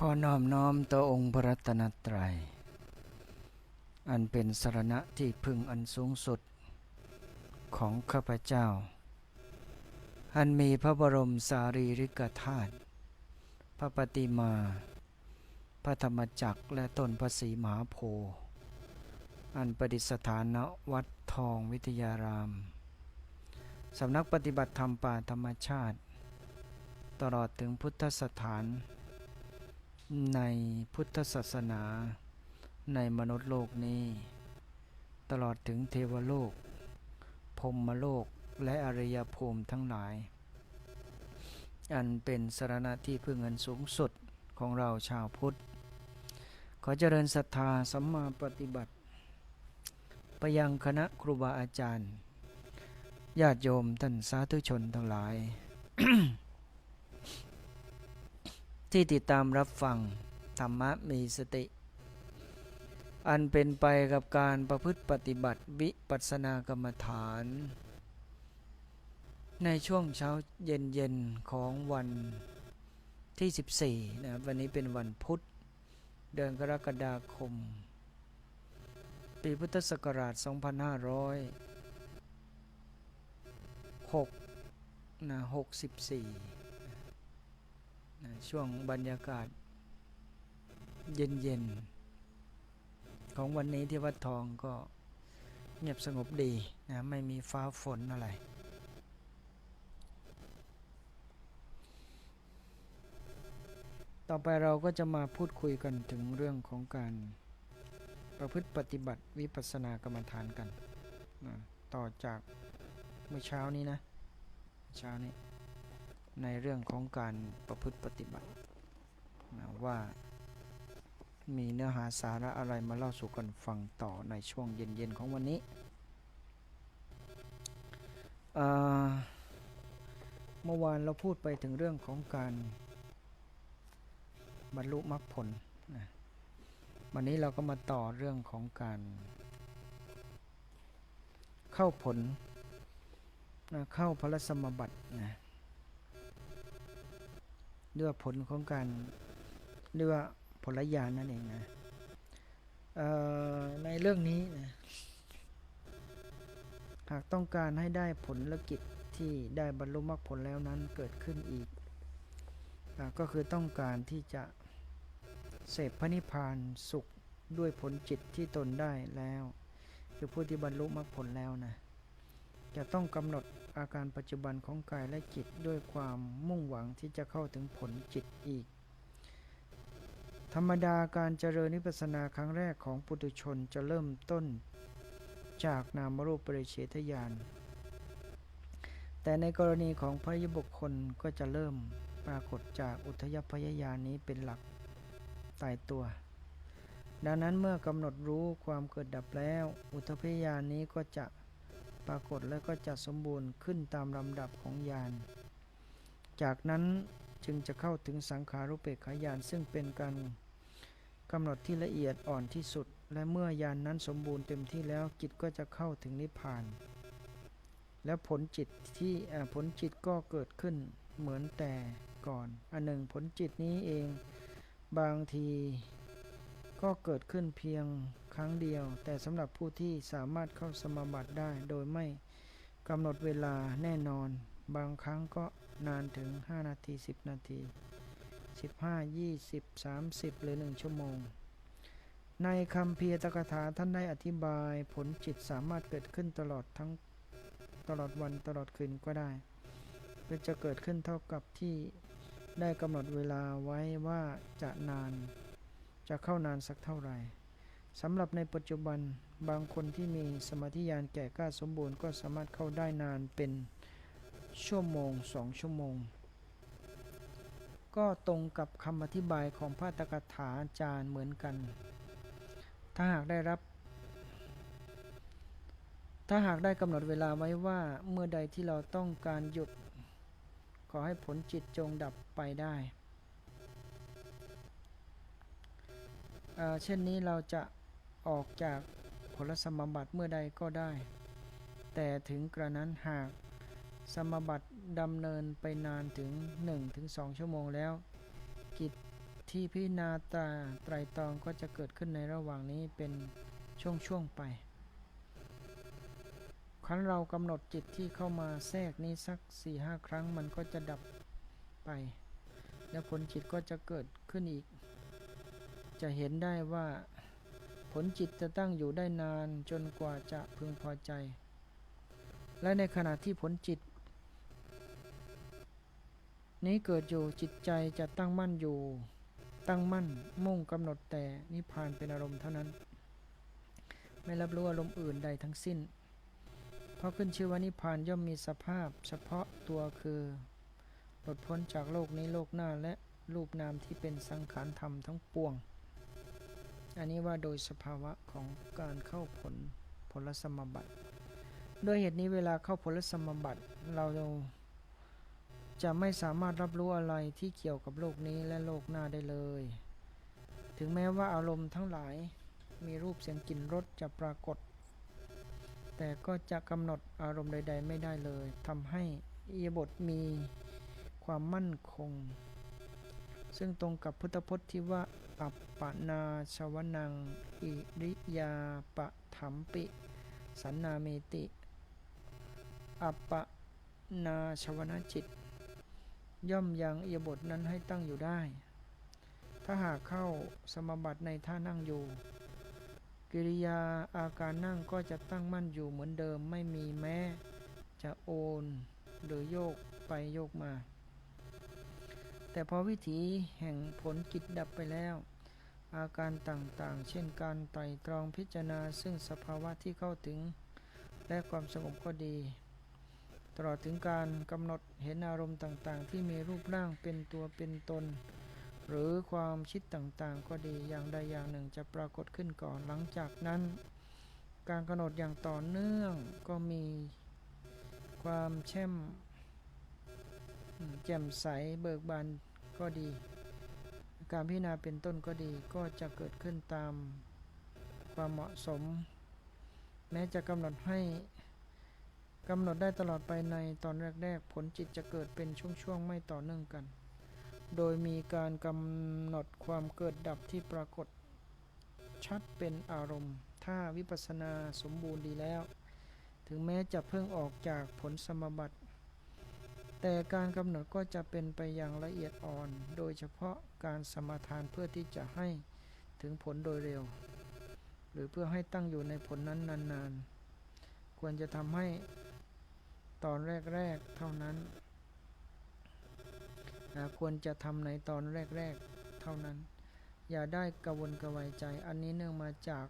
ขอน้อมน้อมต่อองค์พระรัตนตรัย อันเป็นสรณะที่พึงอันสูงสุดของข้าพเจ้า อันมีพระบรมสารีริกธาตุ พระปฏิมา พระธรรมจักรและต้นพระศรีมหาโพธิ์อันประดิษฐานณวัดทองวิทยาราม สำนักปฏิบัติธรรมป่าธรรมชาติ ตลอดถึงพุทธสถาน ในพุทธศาสนา ในมนุษย์โลกนี้ ตลอดถึงเทวโลกพรหมโลกและอริยภูมิทั้งหลาย อันเป็นสรณะที่พึ่งอันสูงสุดของเราชาวพุทธ ขอเจริญศรัทธาสัมมาปฏิบัติ ไปยังคณะครูบาอาจารย์ ญาติโยมท่านสาธุชนทั้งหลาย ที่ติดตามรับฟัง ธรรมะมีสติ อันเป็นไปกับการประพฤติปฏิบัติวิปัสสนากรรมฐาน ในช่วงเช้าเย็นเย็นๆของวันที่ 14 นะวันนี้เป็นวันพุธ เดือนกรกฎาคม ปีพุทธศักราช 2506นะ64นะ ช่วงบรรยากาศ เย็นๆ ของวันนี้ที่วัดทองก็เงียบสงบดีนะไม่มีฟ้าฝนอะไร ต่อไปเราก็จะมาพูดคุยกันถึงเรื่องของการประพฤติปฏิบัติวิปัสสนากรรมฐานกันนะต่อจากเมื่อเช้านี้นะ เช้านี้ ในเรื่องของการประพฤติปฏิบัตินะว่ามีเนื้อหาสาระอะไรมาเล่าสู่กันฟังต่อในช่วงเย็นๆของวันนี้เอ่อเมื่อวานเราพูดไปถึงเรื่องของการบรรลุมรรคผลนะวันนี้เราก็มาต่อเรื่องของการเข้าผลนะเข้าพระสมบัตินะ เรื่องผลของการเรียกว่าผลญาณนั่นเองนะในเรื่องนี้นะหากต้องการให้ได้ผลละกิจที่ได้บรรลุมรรคผลแล้วนั้นเกิดขึ้นอีกอก็คือต้องการที่จะเสพพระนิพพานสุขด้วยผลจิตที่ตนได้แล้ว คือผู้ที่บรรลุมรรคผลแล้วนะ จะต้องกำหนด อาการปัจจุบันของกายและจิตด้วยความมุ่งหวังที่จะเข้าถึงผลจิตอีก ธรรมดาการเจริญนิพพานาครั้งแรกของปุถุชนจะเริ่มต้นจากนามรูปปริเฉทญาณแต่ในกรณีของพระยบุคคลก็จะเริ่มปรากฏจากอุทยพยญาณนี้เป็นหลักตายตัว ดังนั้นเมื่อกำหนดรู้ความเกิดดับแล้ว อุทพยญาณนี้ก็จะ ปรากฏและก็จะสมบูรณ์ขึ้นตามลำดับของญาณจากนั้นจึงจะเข้าถึงสังขารุเปกขายานซึ่งเป็นการกำหนดที่ละเอียดอ่อนที่สุด และเมื่อยานนั้นสมบูรณ์เต็มที่แล้วจิตก็จะเข้าถึงนิพพาน และผลจิตที่ผลจิตก็เกิดขึ้นเหมือนแต่ก่อน อันหนึ่งผลจิตนี้เองบางทีก็เกิดขึ้นเพียง ครั้งเดียว แต่สำหรับผู้ที่สามารถเข้าสมาบัติได้โดยไม่กำหนดเวลาแน่นอน บางครั้งก็นานถึง 5 นาที 10 นาที 15 20 30 หรือ 1 ชั่วโมง ในคำเพียรตกถาท่านได้อธิบายผลจิตสามารถเกิดขึ้นตลอดทั้งตลอดวันตลอดคืนก็ได้หรือจะเกิดขึ้นเท่ากับที่ได้กำหนดเวลาไว้ว่าจะนาน จะเข้านานสักเท่าไหร่ สำหรับในปัจจุบันบางคนที่มีสมาธิญาณแก่กล้าสมบูรณ์ก็สามารถเข้าได้นานเป็นชั่วโมงสองชั่วโมง ก็ตรงกับคำอธิบายของพระตกถาอาจารย์เหมือนกัน ถ้าหากได้รับ ถ้าหากได้กำหนดเวลาไว้ว่าเมื่อใดที่เราต้องการหยุด ขอให้ผลจิตจงดับไปได้ เช่นนี้เราจะ ออกจากผลสมบัติเมื่อใดก็ได้ แต่ถึงกระนั้นหากสมบัติดำเนินไปนานถึง 1-2 ชั่วโมงแล้ว กิจที่พิจารณาตราไตรตรองก็จะเกิดขึ้นในระหว่างนี้เป็นช่วงๆไป ครั้นเรากำหนดจิตที่เข้ามาแทรกนี้สัก4ีหครั้งมันก็จะดับไป แล้วผลจิตก็จะเกิดขึ้นอีก จะเห็นได้ว่า ลจิตจะตั้งอยู่ได้นานจนกว่าจะพึงพอใจ และในขณะที่ผลจิต นี้เกิดอยู่จิตใจจะตั้งมั่นอยู่ ตั้งมั่นมุ่งกำหนดแต่นิพพานเป็นอารมณ์เท่านั้น ไม่รับรู้อารมณ์อื่นใดทั้งสิ้น เพราะขึ้นชื่อว่านิพพานย่อมมีสภาพเฉพาะตัวคือหลุดพ้นจากโลกนี้โลกหน้าและรูปนามที่เป็นสังขารธรรมทั้งปวง อันนี้ว่าโดยสภาวะของการเข้าผลผลสมบัติด้วยเหตุนี้เวลาเข้าผลสมบัติเราจะไม่สามารถรับรู้อะไรที่เกี่ยวกับโลกนี้และโลกหน้าได้เลย ถึงแม้ว่าอารมณ์ทั้งหลายมีรูปเสียงกลิ่นรสจะปรากฏ แต่ก็จะกำหนดอารมณ์ใด ๆ ไม่ได้เลยทำให้อิยบทมีความมั่นคง ซึ่งตรงกับพุทธพจน์ที่ว่า อัปปนาชวนัง อิริยาปะถัมปิ สันนาเมติอัปปนาชวนาจิต ย่อมยังอิยบทนั้นให้ตั้งอยู่ได้ ถ้าหากเข้าสมบัติในท่านั่งอยู่ กิริยาอาการนั่งก็จะตั้งมั่นอยู่เหมือนเดิมไม่มีแม้ จะโอนหรือโยกไปโยกมา แต่พอวิถีแห่งผลกิจดับไปแล้ว อาการต่างๆ เช่นการไตรตรองพิจารณาซึ่งสภาวะที่เข้าถึง และความสงบก็ดี ตลอดถึงการกำหนดเห็นอารมณ์ต่างๆ ที่มีรูปร่างเป็นตัวเป็นตน หรือความคิดต่างๆ ก็ดีอย่างใดอย่างหนึ่งจะปรากฏขึ้นก่อนหลังจากนั้น การกำหนดอย่างต่อเนื่องก็มีความแช่มอืม แจ่มใสเบิกบานก็ดี การพิจารณาเป็นต้นก็ดีก็จะเกิดขึ้นตามความเหมาะสม แม้จะกำหนดให้กำหนดได้ตลอดไปในตอนแรกๆ ผลจิตจะเกิดเป็นช่วงๆ ไม่ต่อเนื่องกัน โดยมีการกำหนดความเกิดดับที่ปรากฏ ชัดเป็นอารมณ์ ถ้าวิปัสสนาสมบูรณ์ดีแล้ว ถึงแม้จะเพิ่งออกจากผลสมบัติ แต่การกำหนดก็จะเป็นไปอย่างละเอียดอ่อน โดยเฉพาะการสมาทานเพื่อที่จะให้ถึงผลโดยเร็ว หรือเพื่อให้ตั้งอยู่ในผลนั้นนานๆ ควรจะทำให้ตอนแรกๆเท่านั้น ควรจะทำในตอนแรกๆเท่านั้น อย่าได้กระวนกระวายใจ อันนี้เนื่องมาจาก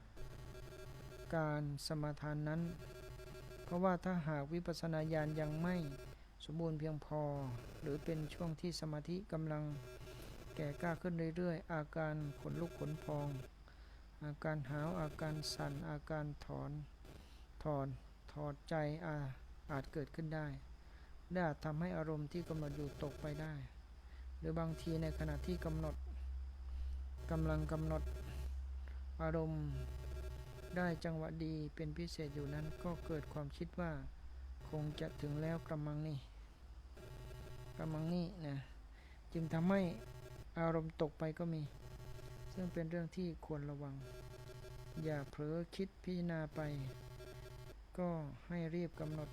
การสมาทานนั้น เพราะว่าถ้าหากวิปัสสนาญาณยังไม่ สมบูรณ์เพียงพอ หรือเป็นช่วงที่สมาธิกำลังแก่กล้าขึ้นเรื่อยๆ อาการขนลุกขนพอง อาการหาวอาการสั่น อาการถอนถอนถอดใจอาอาจเกิดขึ้นได้และอาจทำให้อารมณ์ที่กำหนดอยู่ตกไปได้ หรือบางทีในขณะที่กำหนดกำลังกำหนดอารมณ์ได้จังหวะดีเป็นพิเศษอยู่นั้นก็เกิดความคิดว่า คงจะถึงแล้วกำมังนี่ กำมังนี่นะจึงทำให้อารมณ์ตกไปก็มี ซึ่งเป็นเรื่องที่ควรระวัง อย่าเผลอคิดพิจารณาไป ก็ให้รีบกำหนด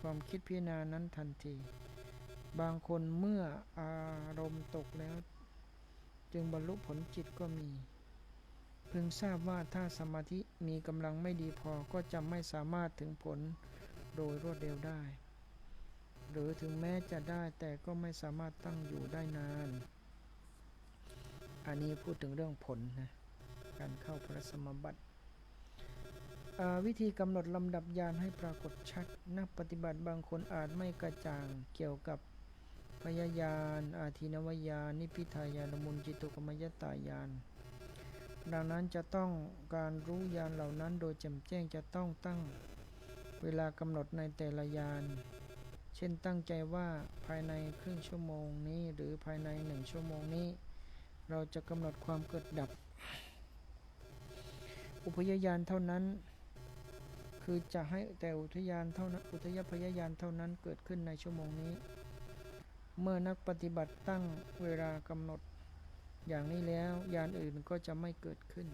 ความคิดพิจารณานั้นทันที บางคนเมื่ออารมณ์ตกแล้ว จึงบรรลุผลจิตก็มี พึงทราบว่าถ้าสมาธิมีกำลังไม่ดีพอก็จะไม่สามารถถึงผลโดยรวดเร็วได้ หรือถึงแม้จะได้แต่ก็ไม่สามารถตั้งอยู่ได้นาน อันนี้พูดถึงเรื่องผลนะ การเข้าพระสมบัติอ่าวิธีกำหนดลำดับยานให้ปรากฏชัด นักปฏิบัติบางคนอาจไม่กระจ่างเกี่ยวกับพยายาน อาทินวายาน นิพพิทายานมุนจิตุกมยตายาน ดังนั้นจะต้องการรู้ยานเหล่านั้นโดยแจ่มแจ้งจะต้องตั้งเวลากำหนดในแต่ละยาน เช่นตั้งใจว่าภายในครึ่งชั่วโมงนี้ หรือภายในหนึ่งชั่วโมงนี้ เราจะกำหนดความเกิดดับ อุพยายานเท่านั้น คือจะให้แต่อุทยานเท่านั้นอุทยพยายานเท่านั้นเกิดขึ้นในชั่วโมงนี้ เมื่อนักปฏิบัติตั้งเวลากำหนดอย่างนี้แล้วยานอื่นก็จะไม่เกิดขึ้น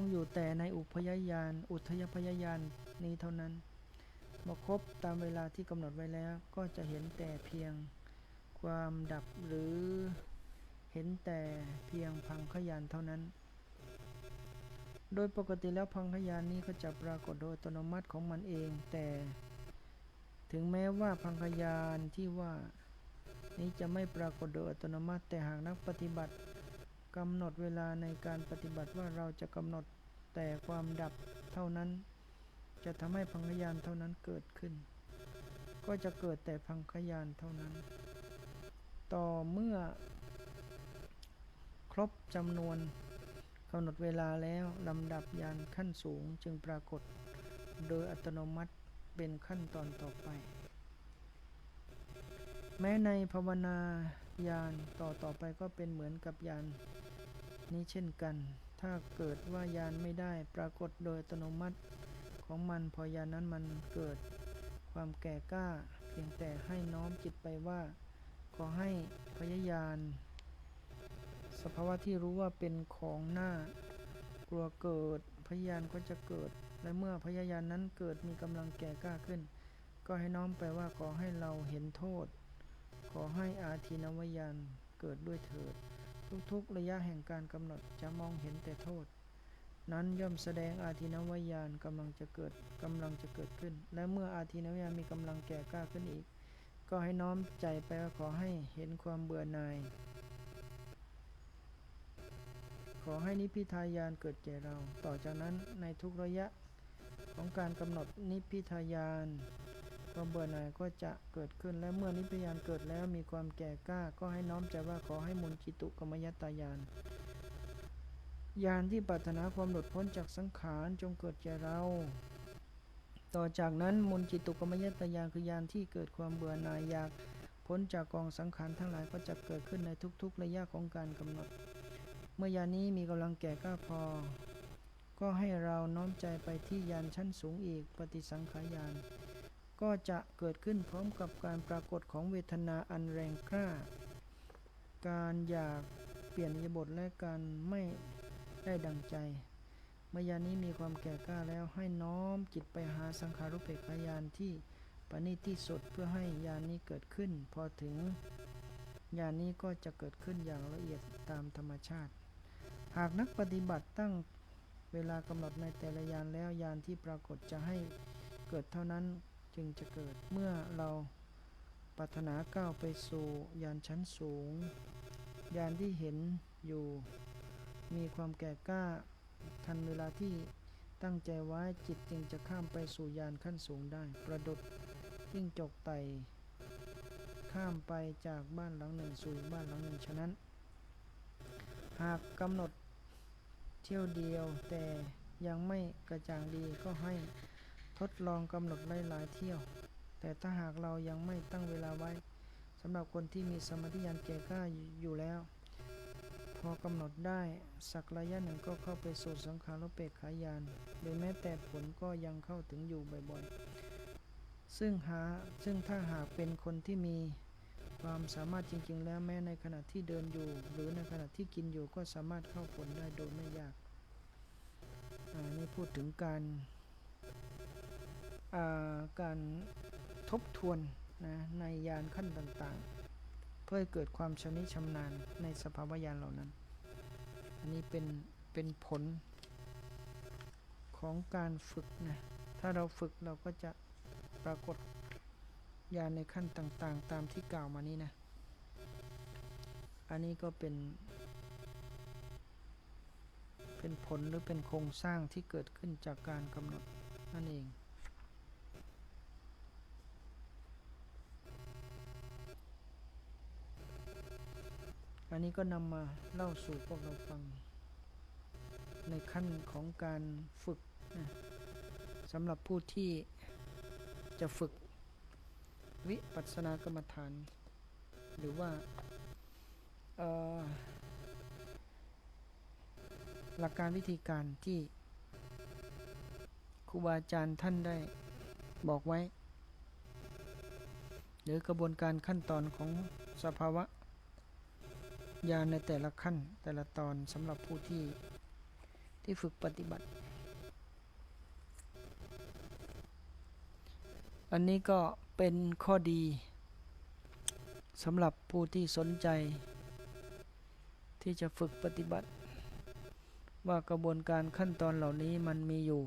งอยู่แต่ในอุพยายาน อุทยพยายานนี้เท่านั้นเมื่อครบตามเวลาที่กำหนดไว้แล้ว ก็จะเห็นแต่เพียงความดับหรือเห็นแต่เพียงพังขยานเท่านั้น โดยปกติแล้วพังขยานนี้ก็จะปรากฏโดยอัตโนมัติของมันเอง แต่ถึงแม้ว่าพังขยานที่ว่านี้จะไม่ปรากฏโดยอัตโนมัติ แต่หากนักปฏิบัติ กำหนดเวลาในการปฏิบัติว่าเราจะกำหนดแต่ความดับเท่านั้น จะทำให้พังขยานเท่านั้นเกิดขึ้น ก็จะเกิดแต่พังขยานเท่านั้น ต่อเมื่อ ครบจำนวนกำหนดเวลาแล้วลำดับยานขั้นสูงจึงปรากฏ โดยอัตโนมัติเป็นขั้นตอนต่อไป แม้ในภาวนา ยานต่อต่อไปก็เป็นเหมือนกับยานนี้เช่นกัน ถ้าเกิดว่ายานไม่ได้ปรากฏโดยอัตโนมัติของมันพอยานนั้นมันเกิดความแก่กล้า เพียงแต่ให้น้อมจิตไปว่า ขอให้พยายานสภาวะที่รู้ว่าเป็นของหน้ากลัวเกิดพยานก็จะเกิด และเมื่อพยายานนั้นเกิดมีกำลังแก่กล้าขึ้น ก็ให้น้อมไปว่าขอให้เราเห็นโทษ ขอให้อาทีนวายานเกิดด้วยเถิด ทุกๆระยะแห่งการกำหนดจะมองเห็นแต่โทษ นั้นย่อมแสดงอาทีนวายานกำลังจะเกิดกำลังจะเกิดขึ้น และเมื่ออาทีนวายานมีกำลังแก่กล้าขึ้นอีก ก็ให้น้อมใจไปว่าขอให้เห็นความเบื่อหน่ายขอให้นิพพิทายานเกิดแก่เรา ต่อจากนั้นในทุกระยะของการกำหนดนิพพิทายาน ความเบื่อหน่ายก็จะเกิดขึ้นและเมื่อนิพยานเกิดแล้วมีความแก่กล้า ก็ให้น้อมใจว่าขอให้มุนจิตุกรรมยตายานยานที่ปรารถนาความหลุดพ้นจากสังขารจงเกิดแก่เรา ต่อจากนั้นมุนจิตุกรรมยตายานคือยานที่เกิดความเบื่อหน่ายอยากพ้นจากกองสังขารทั้งหลายก็จะเกิดขึ้นในทุกๆ ระยะของการกำหนด เมื่อยานนี้มีกำลังแก่กล้าพอ ก็ให้เราน้อมใจไปที่ยานชั้นสูงอีกปฏิสังขายาน ก็จะเกิดขึ้นพร้อมกับการปรากฏของเวทนาอันแรงกล้า การอยากเปลี่ยนยบทและการไม่ได้ดังใจเมื่อยานี้มีความแก่กล้าแล้วให้น้อมจิตไปหาสังขารุเปกขายานที่ปณิที่สุดเพื่อให้ยานนี้เกิดขึ้น พอถึงยานนี้ก็จะเกิดขึ้นอย่างละเอียดตามธรรมชาติ หากนักปฏิบัติตั้งเวลากำหนดในแต่ละยานแล้วยานที่ปรากฏจะให้เกิดเท่านั้น จึงจะเกิดเมื่อเราปรารถนาก้าวไปสู่ยานชั้นสูง ยานที่เห็นอยู่ มีความแก่กล้าทันเวลาที่ตั้งใจไว้จิตจึงจะข้ามไปสู่ยานขั้นสูงได้ ประดุดยิ่งจกไตข้ามไปจากบ้านหลังหนึ่งสู่บ้านหลังหนึ่งฉะนั้น หากกำหนดเที่ยวเดียวแต่ยังไม่กระจ่างดีก็ให้ ทดลองกำหนดหลายๆเที่ยว แต่ถ้าหากเรายังไม่ตั้งเวลาไว้สำหรับคนที่มีสมาธิยานแก่กล้าอยู่แล้ว พอกำหนดได้สักระยะหนึ่งก็เข้าไปสู่สังขารเปกขายานหรือแม้แต่ผลก็ยังเข้าถึงอยู่บ่อยๆ ซึ่งหาซึ่งถ้าหากเป็นคนที่มีความสามารถจริงๆ แล้วแม้ในขณะที่เดินอยู่ หรือในขณะที่กินอยู่ก็สามารถเข้าผลได้โดยไม่ยากอ่านี่พูดถึงการ การทบทวนนะในยานขั้นต่างๆ เพื่อเกิดความชำนิชำนาญในสภาวะยานเหล่านั้น อันนี้เป็นเป็นผลของการฝึกนะ ถ้าเราฝึกเราก็จะปรากฏยานในขั้นต่างๆ ตามที่กล่าวมานี้นะ อันนี้ก็เป็น เป็นผลหรือเป็นโครงสร้างที่เกิดขึ้นจากการกำหนดนั่นเอง อันนี้ก็นำมาเล่าสู่พวกเราฟัง ในขั้นของการฝึกนะสำหรับผู้ที่จะฝึกวิปัสสนากรรมฐาน หรือว่าหลักการวิธีการที่ครูบาอาจารย์ท่านได้บอกไว้ หรือกระบวนการขั้นตอนของสภาวะ ญาณในแต่ละขั้นแต่ละตอนสำหรับผู้ที่ที่ฝึกปฏิบัติ อันนี้ก็เป็นข้อดีสำหรับผู้ที่สนใจ ที่จะฝึกปฏิบัติ ว่ากระบวนการขั้นตอนเหล่านี้มันมีอยู่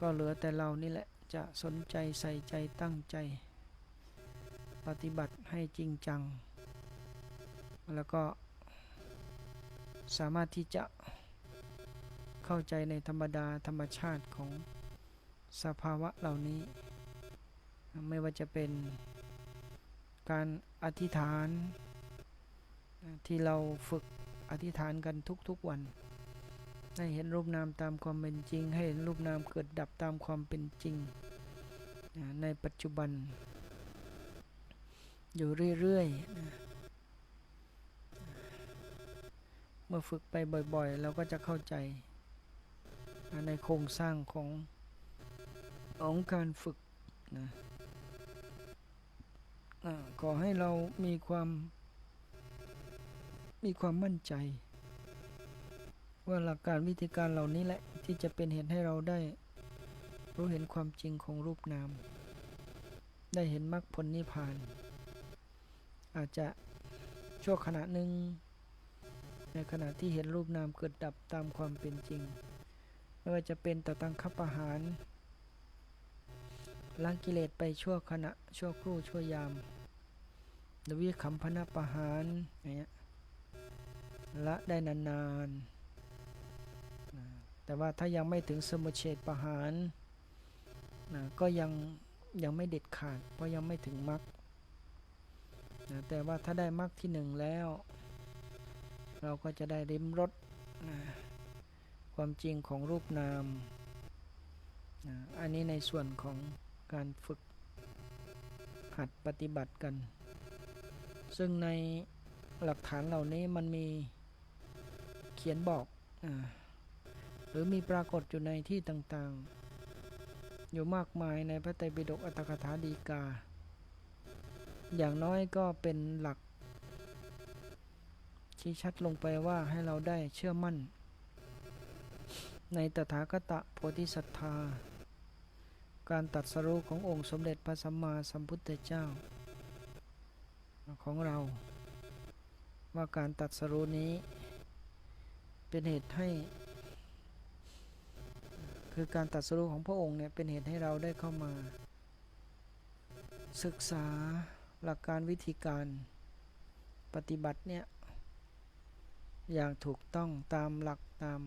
ก็เหลือแต่เรานี่แหละจะสนใจใส่ใจตั้งใจ ปฏิบัติให้จริงจัง แล้วก็สามารถที่จะเข้าใจในธรรมดาธรรมชาติของสภาวะเหล่านี้ ไม่ว่าจะเป็นการอธิษฐานที่เราฝึกอธิษฐานกันทุกๆวัน ให้เห็นรูปนามตามความเป็นจริง ให้เห็นรูปนามเกิดดับตามความเป็นจริง ในปัจจุบัน อยู่เรื่อยๆ เมื่อฝึกไปบ่อยๆ เราก็จะเข้าใจ ในโครงสร้างของของการฝึกนะขอให้เรามีความมีความมั่นใจ ว่าหลักการวิธีการเหล่านี้แหละที่จะเป็นเหตุให้เราได้รู้เห็นความจริงของรูปนาม ได้เห็นมรรคผลนิพพาน อาจจะชั่วขณะหนึ่ง ในขณะที่เห็นรูปนามเกิดดับตามความเป็นจริง ไม่ว่าจะเป็นต่อตังคับอาหารล้างกิเลสไปชั่วขณะชั่วครู่ชั่วยามหรือวิคัมพนะประหารอย่างเงี้ยละได้นานๆ แต่ว่าถ้ายังไม่ถึงสมุเฉดประหารนะก็ยังยังไม่เด็ดขาด เพราะยังไม่ถึงมรรคนะแต่ว่าถ้าได้มรรคที่หนึ่งแล้ว เราก็จะได้ริมรสความจริงของรูปนาม อันนี้ในส่วนของการฝึกหัดปฏิบัติกัน ซึ่งในหลักฐานเหล่านี้มันมีเขียนบอกอหรือมีปรากฏอยู่ในที่ต่างๆ อยู่มากมายในพระไตรปิฎกอัตถกถาดีกา อย่างน้อยก็เป็นหลัก ชี้ชัดลงไปว่าให้เราได้เชื่อมั่น ในตถาคตโพธิสัตธา การตัดสรู้ขององค์สมเด็จพระสัมมาสัมพุทธเจ้า ของเรา ว่าการตัดสรู้นี้ เป็นเหตุให้ คือการตัดสรู้ของพระองค์เนี่ยเป็นเหตุให้เราได้เข้ามา ศึกษาหลักการวิธีการปฏิบัติเนี่ย อย่างถูกต้องตามหลักตาม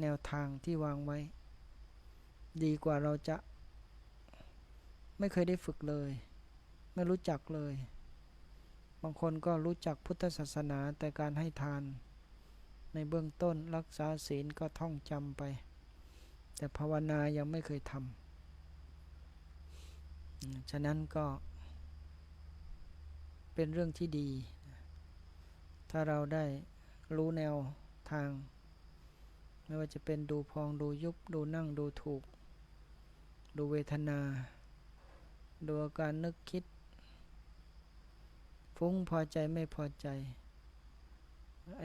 แนวทางที่วางไว้ ดีกว่าเราจะ ไม่เคยได้ฝึกเลย ไม่รู้จักเลย บางคนก็รู้จักพุทธศาสนาแต่การให้ทาน ในเบื้องต้นรักษาศีลก็ท่องจำไป แต่ภาวนายังไม่เคยทำฉะนั้นก็ เป็นเรื่องที่ดี ถ้าเราได้รู้แนวทาง ไม่ว่าจะเป็นดูพองดูยุบดูนั่งดูถูก ดูเวทนา ดูอาการนึกคิด ฟุ้งพอใจไม่พอใจ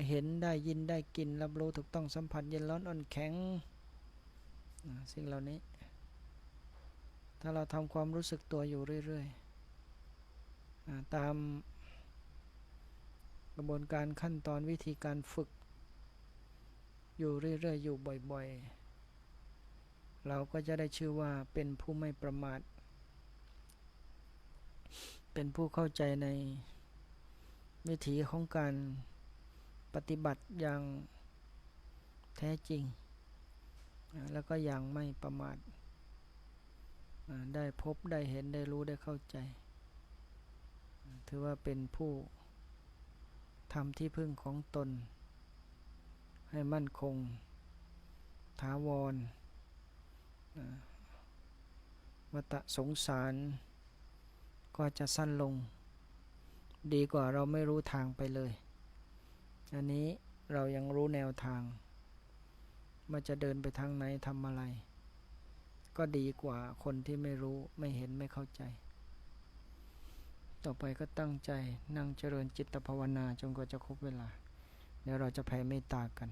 เห็นได้ยินได้กินรับรู้ถูกต้องสัมผัสเย็นร้อนอ่อนแข็ง สิ่งเหล่านี้ ถ้าเราทำความรู้สึกตัวอยู่เรื่อยๆตาม กระบวนการขั้นตอนวิธีการฝึก อยู่เรื่อยๆ อยู่บ่อยๆ เราก็จะได้ชื่อว่าเป็นผู้ไม่ประมาท เป็นผู้เข้าใจในวิถีของการปฏิบัติอย่างแท้จริง แล้วก็อย่างไม่ประมาท ได้พบได้เห็นได้รู้ได้เข้าใจ ถือว่าเป็นผู้ ทำที่พึ่งของตน ให้มั่นคง ถาวรวัตสงสาร ก็จะสั้นลง ดีกว่าเราไม่รู้ทางไปเลย อันนี้เรายังรู้แนวทางว่าจะเดินไปทางไหนทำอะไร ก็ดีกว่าคนที่ไม่รู้ไม่เห็นไม่เข้าใจ ต่อไปก็ตั้งใจนั่งเจริญจิตภาวนาจนกว่าจะครบเวลา เดี๋ยวเราจะแผ่เมตตากัน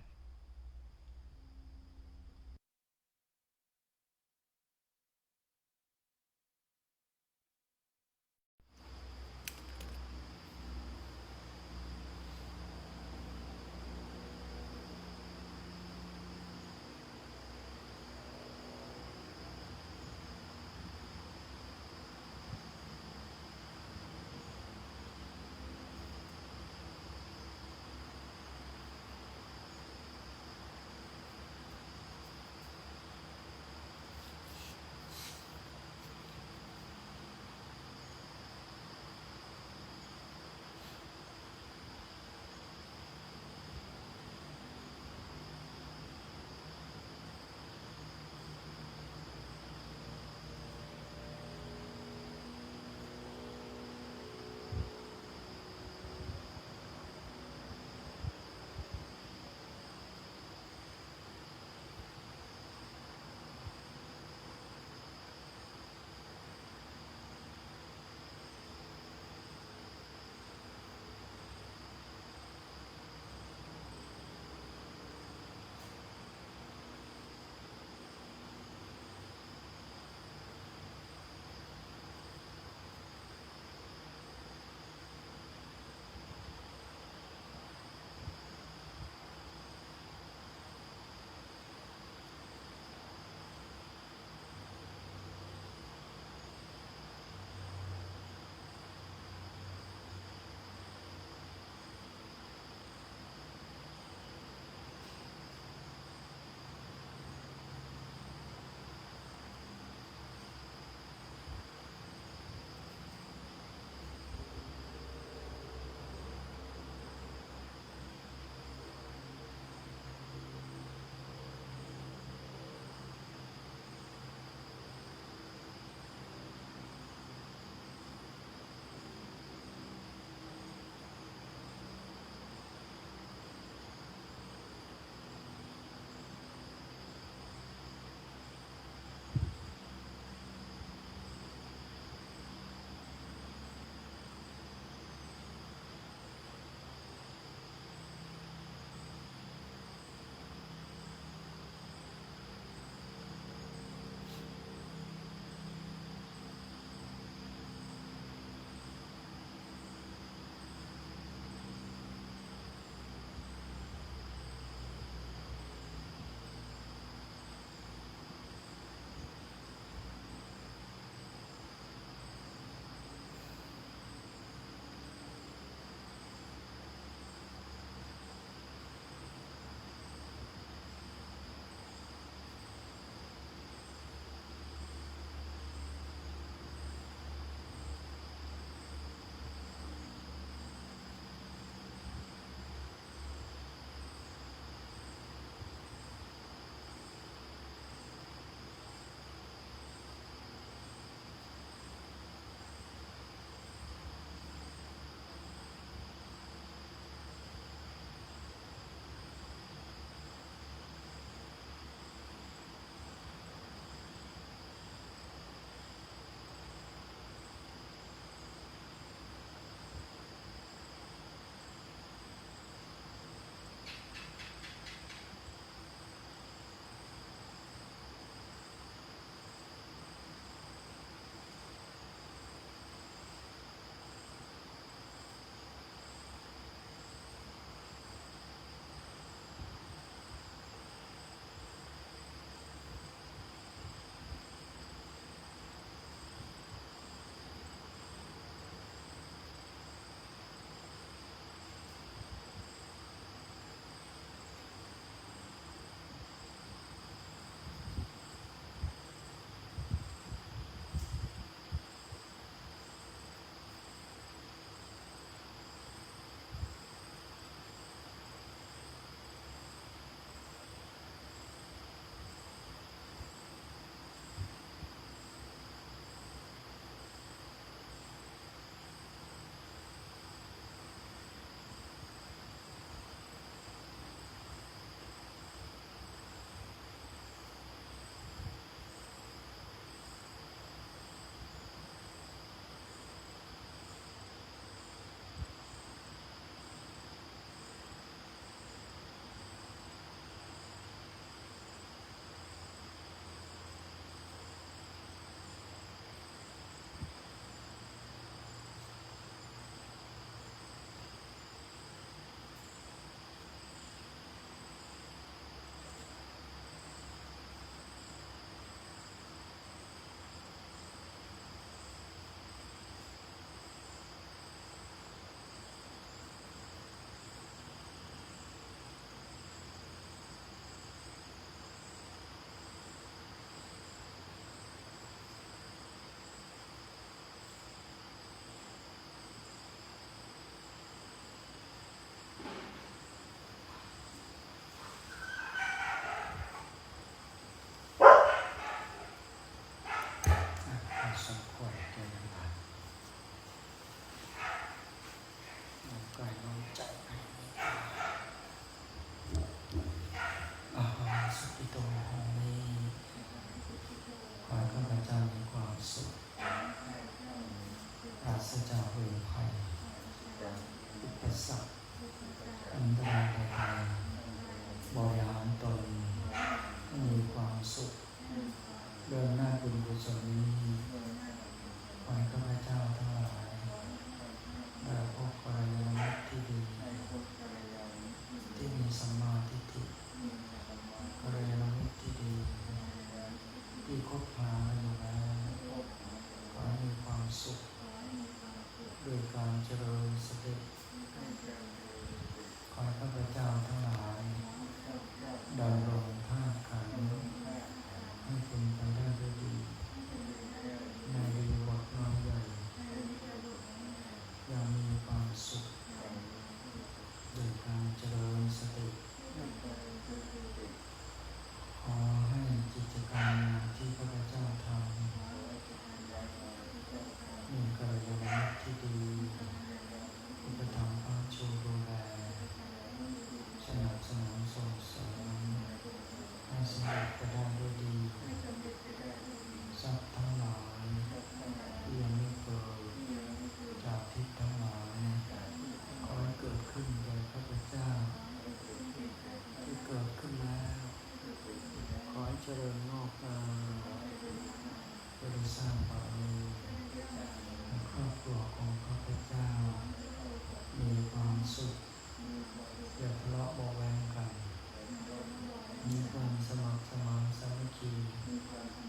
มีความสมัครสมานสามัคคีมีความส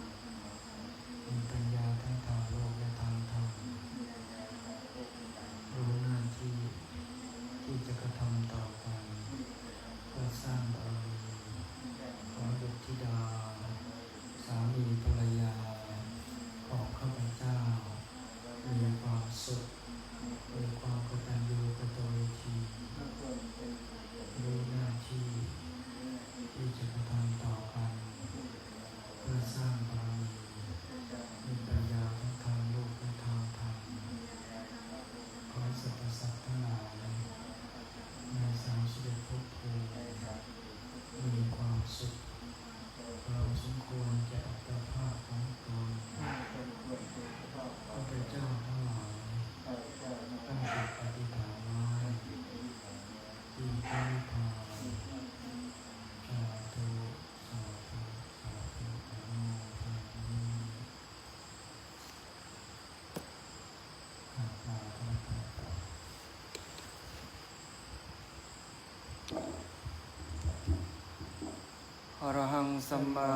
อรหังสัมมา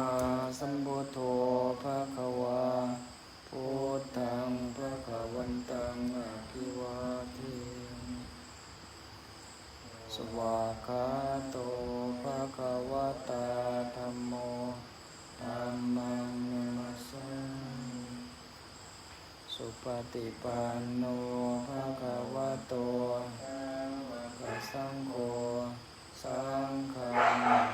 สัมพุทโธภะคะวาพุทธังภะคะวันตังอภิวาทิสวากาโตภะคะวะตาธัมโมธัมมังนมัสสามิสุปฏิปันโนภะคะวะโตอะระหะสังโฆสังฆังนามา